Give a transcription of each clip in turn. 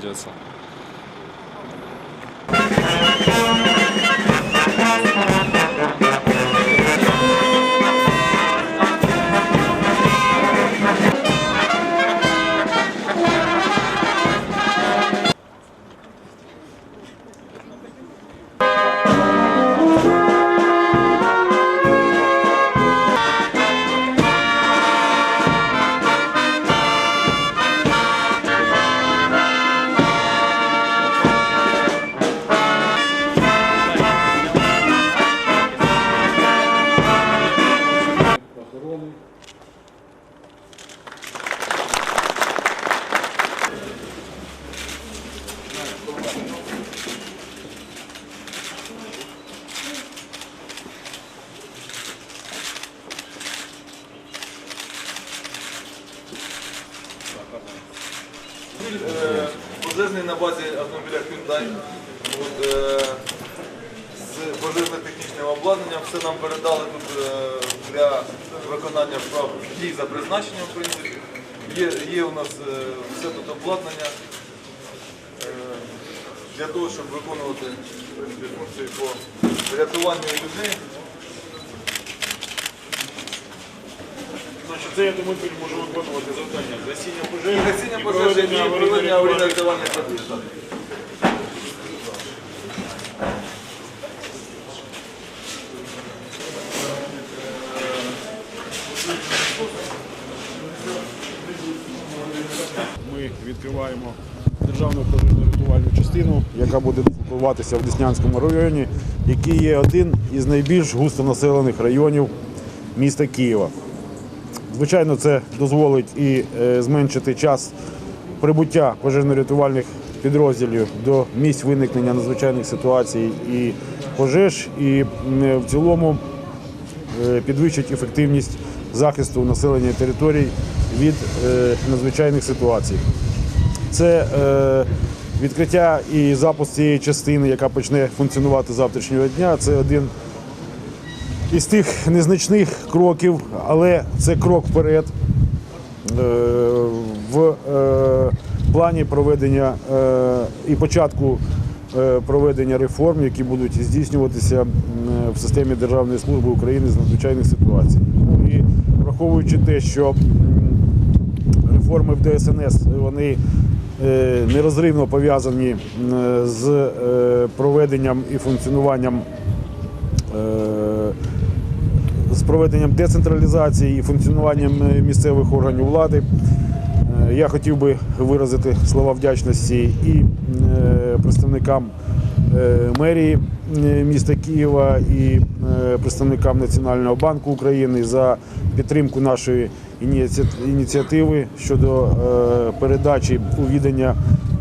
就是 придется. Е, Пожежний на базі автомобіля Hyundai. От, е, з пожежно-технічним обладнанням все нам передали тут е, для виконання вправ дій за призначенням, в принципі. Є, є у нас е, все тут обладнання е, для того, щоб виконувати функції по рятуванню людей. Значить, цей автомобіль може виконувати завдання гасіння пожежі, гасіння і пожежі, і проведення робіт. так. Ми відкриваємо державну пожежно-рятувальну частину, яка буде дислокуватися в Деснянському районі, який є один із найбільш густонаселених районів міста Києва. Звичайно, це дозволить і е, зменшити час прибуття пожежно-рятувальних підрозділів до місць виникнення надзвичайних ситуацій і пожеж, і в цілому е, підвищить ефективність захисту населення територій від е, надзвичайних ситуацій. Це відкриття і запуск цієї частини, яка почне функціонувати завтрашнього дня. Це один із тих незначних кроків, але це крок вперед е, в е, плані проведення е, і початку проведення реформ, які будуть здійснюватися в системі Державної служби України з надзвичайних ситуацій. І враховуючи те, що реформи в ДСНС вони нерозривно пов'язані з проведенням і функціонуванням проведенням децентралізації і функціонуванням е, місцевих органів влади. Е, Я хотів би виразити слова вдячності і е, представникам мерії міста Києва, і представникам Національного банку України за підтримку нашої ініціативи щодо передачі у відання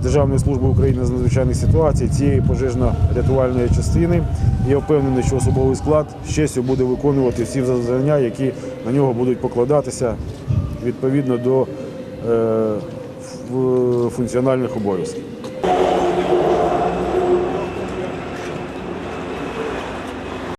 Державної служби України з надзвичайних ситуацій цієї пожежно-рятувальної частини. Я впевнений, що особовий склад з честю буде виконувати всі завдання, які на нього будуть покладатися відповідно до е, функціональних обов'язків.